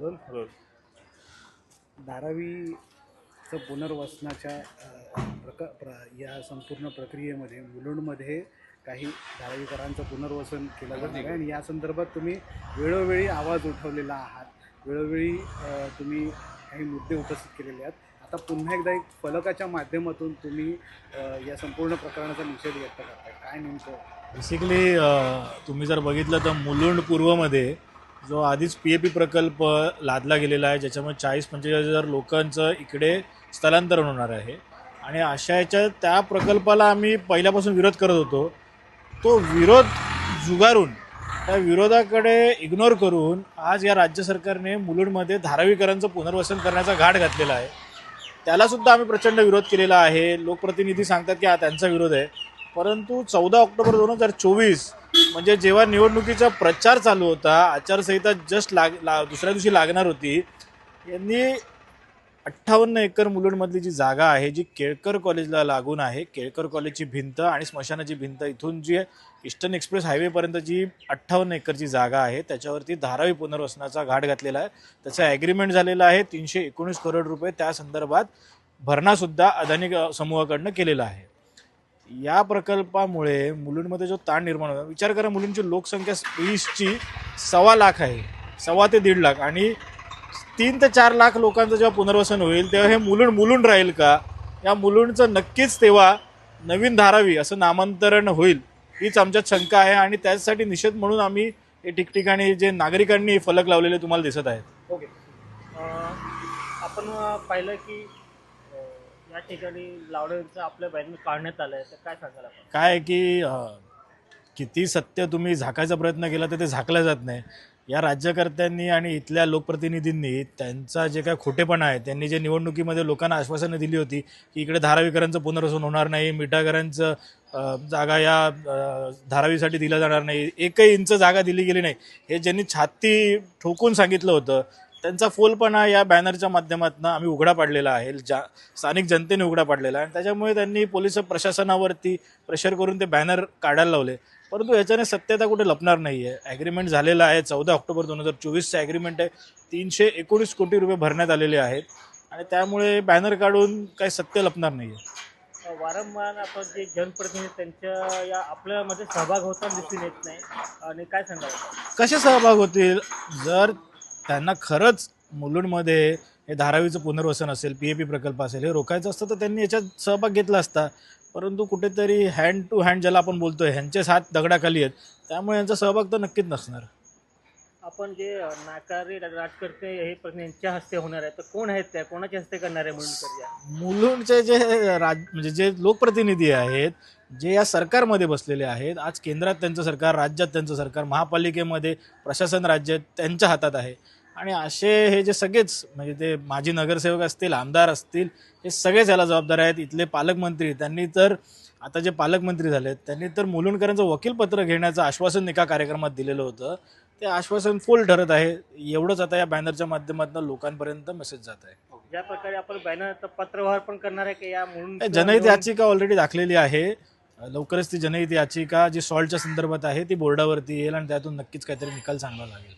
Role role धारावीचं पुनर्वसनाच्या प्रक प्रका प्र या संपूर्ण प्रक्रियेमध्ये मुलुंडमध्ये काही धारावीकरांचं पुनर्वसन केलं जाते आहे. आणि या संदर्भात तुम्ही वेळोवेळी आवाज उठवलेला आहात. वेळोवेळी तुम्ही काही मुद्दे उपस्थित केलेले आहेत. आता पुन्हा एकदा एक फलकाच्या माध्यमातून तुम्ही या संपूर्ण प्रकरणाचा निषेध व्यक्त करताय. काय नेमकं? बेसिकली तुम्ही जर बघितलं तर मुलुंड पूर्वमध्ये जो आधीच पी ए पी प्रकल्प लादला गेलेला आहे ज्याच्यामुळे चाळीस पंचेचाळीस हजार लोकांचं इकडे स्थलांतरण होणार आहे. आणि अशा याच्या त्या प्रकल्पाला आम्ही पहिल्यापासून विरोध करत होतो. तो विरोध जुगारून त्या विरोधाकडे इग्नोर करून आज या राज्य सरकारने मुलुंडमध्ये धारावीकरांचं पुनर्वसन करण्याचा घाट घातलेला आहे. त्यालासुद्धा आम्ही प्रचंड विरोध केलेला आहे. लोकप्रतिनिधी सांगतात की हा त्यांचा विरोध आहे. परंतु चौदा ऑक्टोबर दोन हजार चोवीस म्हणजे जेव्हा निवडणुकीचा प्रचार चालू होता आचारसंहिता जस्ट लाग ला दुसऱ्या दिवशी लागणार होती यांनी अठ्ठावन्न एकर मुलुंडमधली जी जागा आहे जी केळकर कॉलेजला लागून आहे केळकर कॉलेजची भिंत आणि स्मशानाची भिंत इथून जी ईस्टर्न एक्सप्रेस हायवेपर्यंत जी अठ्ठावन्न एकरची जागा आहे त्याच्यावरती धारावी पुनर्वसनाचा घाट घातलेला आहे. त्याचं ॲग्रीमेंट झालेलं आहे तीनशे एकोणीस करोड रुपये त्या संदर्भात भरणासुद्धा अदानी समूहाकडनं केलेला आहे. या प्रकल्पामुळे मुलींमध्ये जो ताण निर्माण होता विचार करा मुलींची लोकसंख्या वीसची सव्वा लाख आहे सव्वा ते दीड लाख. आणि तीन ते चार लाख लोकांचं जेव्हा पुनर्वसन होईल तेव्हा हे मुलुंड मुलुंड राहील का? या मुलुंडचं नक्कीच तेव्हा नवीन धारावी असं नामांतरण होईल हीच आमच्यात शंका आहे. आणि त्यासाठी निषेध म्हणून आम्ही हे ठिकठिकाणी जे नागरिकांनी फलक लावलेले तुम्हाला दिसत आहेत. ओके. आपण पाहिलं की या ठिकाणी लावण्याचं आपल्या बॅनर काढण्यात आलं आहे तर काय सांगाल आपण? काय आहे की अं, किती सत्य तुम्ही झाकायचा प्रयत्न केला तर ते झाकलं जात नाही. या राज्यकर्त्यांनी आणि इथल्या लोकप्रतिनिधींनी त्यांचा जे काय खोटेपणा आहे त्यांनी जे निवडणुकीमध्ये लोकांना आश्वासनं दिली होती की इकडे धारावीकरांचं पुनर्वसन होणार नाही मिठागरांचं अं, जागा या अं, धारावीसाठी दिल्या जाणार नाही एकही इंच जागा दिली गेली नाही हे ज्यांनी छाती ठोकून सांगितलं होतं त्यांचा फोलपणा या बॅनरच्या माध्यमातून आम्ही उघडा पाडलेला आहे. जा स्थानिक जनतेने उघडा पाडलेला आहे. आणि त्याच्यामुळे त्यांनी पोलीस प्रशासनावरती प्रेशर करून ते बॅनर काढायला लावले. परंतु याच्याने सत्यता कुठे लपणार नाही आहे ॲग्रीमेंट झालेलं आहे. चौदा ऑक्टोबर दोन हजार चोवीसचं ॲग्रीमेंट आहे. तीनशे एकोणीस कोटी रुपये भरण्यात आलेले आहेत. आणि त्यामुळे बॅनर काढून काही सत्य लपणार नाही आहे वारंवार आपण जे जनप्रतिनिधी त्यांच्या या आपल्यामध्ये सहभाग होताना दिसून येत नाही. आणि काय आपण? कसे सहभाग होतील? जर त्यांना खरंच मुलुंडमध्ये हे धारावीचं पुनर्वसन असेल पी ए पी प्रकल्प असेल हे रोखायचं असतं तर त्यांनी याच्यात सहभाग घेतला असता. परंतु कुठेतरी हँड टू हँड ज्याला आपण बोलतोय ह्यांचेच हात दगडाखाली आहेत. त्यामुळे यांचा सहभाग तर नक्कीच नसणार. आपण जे नाकारी राजकर्ते हे प्रश्न यांच्या हस्ते होणार आहे तर कोण आहेत त्या? कोणाच्या हस्ते करणार आहे या मुलुंडचे जे राज म्हणजे जे लोकप्रतिनिधी आहेत जे या सरकारमध्ये बसलेले आहेत आज केंद्रात त्यांचं सरकार राज्यात त्यांचं सरकार महापालिकेमध्ये प्रशासन राज्य त्यांच्या हातात आहे. आणि असे हे जे सगळेच म्हणजे ते माजी नगरसेवक असतील आमदार असतील हे सगळेच याला जबाबदार आहेत. इथले पालकमंत्री त्यांनी तर आता जे पालकमंत्री झालेत त्यांनी तर मुलुंडकरांचं वकीलपत्र घेण्याचं आश्वासन एका कार्यक्रमात दिलेलं होतं. ते आश्वासन फुल ठरत आहे. एवढंच आता या बॅनरच्या माध्यमातून लोकांपर्यंत मेसेज जात आहे. ज्या प्रकारे आपण बॅनर पत्रव्यवहार पण करणार आहे की या म्हणून जनहित याचिका ऑलरेडी दाखलेली आहे. लवकरच ती जनहित याचिका जी सॉल्टच्या संदर्भात आहे ती बोर्डावरती येईल आणि त्यातून नक्कीच काहीतरी निकाल चांगला लागेल.